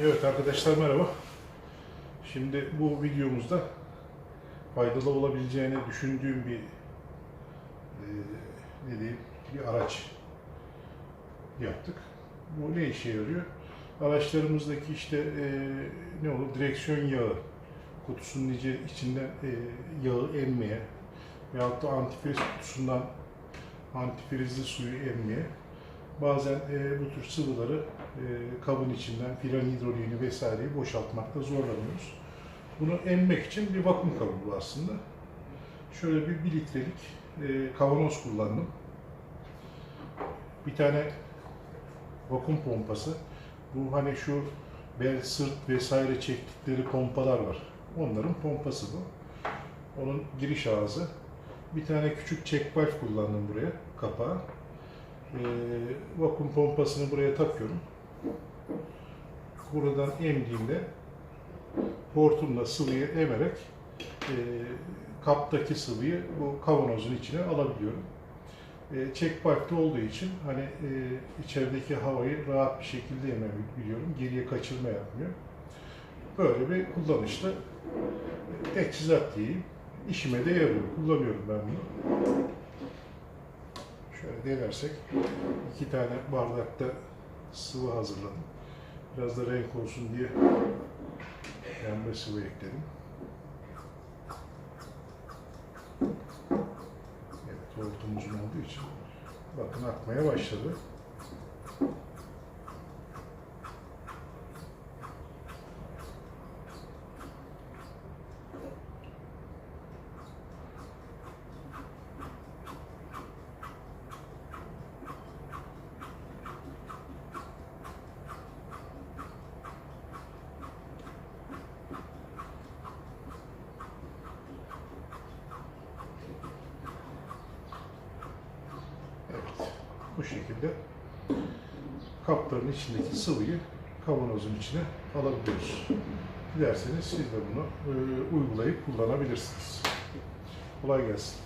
Evet arkadaşlar merhaba. Şimdi bu videomuzda faydalı olabileceğini düşündüğüm bir e, ne diyeyim bir araç yaptık. Bu ne işe yarıyor? Araçlarımızdaki işte e, ne olur direksiyon yağı kutusunun içi- içinden e, yağı emmeye veyahut da antifriz kutusundan antifrizli suyu emmeye bazen e, bu tür sıvıları e, kabın içinden filan hidroliğini vesaireyi boşaltmakta zorlanıyoruz. Bunu emmek için bir vakum kabı bu aslında. Şöyle bir 1 litrelik e, kavanoz kullandım. Bir tane vakum pompası. Bu hani şu bel, sırt vesaire çektikleri pompalar var. Onların pompası bu. Onun giriş ağzı. Bir tane küçük valve kullandım buraya, kapağı. Ee, vakum pompasını buraya takıyorum. Buradan emdiğimde hortumla sıvıyı emerek e, kaptaki sıvıyı bu kavanozun içine alabiliyorum. E, check valve'de olduğu için hani e, içerideki havayı rahat bir şekilde emebiliyorum. Geriye kaçırma yapmıyor. Böyle bir kullanışlı e, teçhizat diyeyim. İşime de yarıyor. Kullanıyorum ben bunu. Şöyle denersek iki tane bardakta sıvı hazırladım. Biraz da renk olsun diye pembe sıvı ekledim. Evet, hortumumuzun olduğu için bakın akmaya başladı. Evet, bu şekilde kapların içindeki sıvıyı kavanozun içine alabiliyoruz. Dilerseniz siz de bunu e, uygulayıp kullanabilirsiniz. Kolay gelsin.